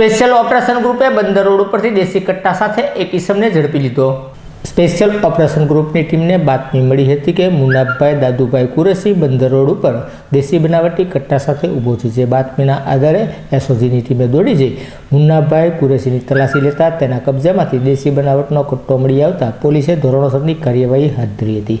special operation ગ્રુપે બંદર road ઉપરથી દેશી કટ્ટા સાથે એક ઈસમને ઝડપી લીધો સ્પેશિયલ ઓપરેશન ગ્રુપની ટીમને બાતમી મળી હતી કે મુનાભાઈ દાદુભાઈ કુરેશી બંદર રોડ ઉપર દેશી બનાવટી કટ્ટા સાથે ઊભો છે જે બાતમીના આધારે એસઓજીની ટીમે દોડી જઈ મુન્નાભાઈ કુરેશીની તલાશી લેતા તેના કબજામાંથી દેશી બનાવટનો કટ્ટો મળી આવતા પોલીસે ધોરણોસરની કાર્યવાહી હાથ ધરી હતી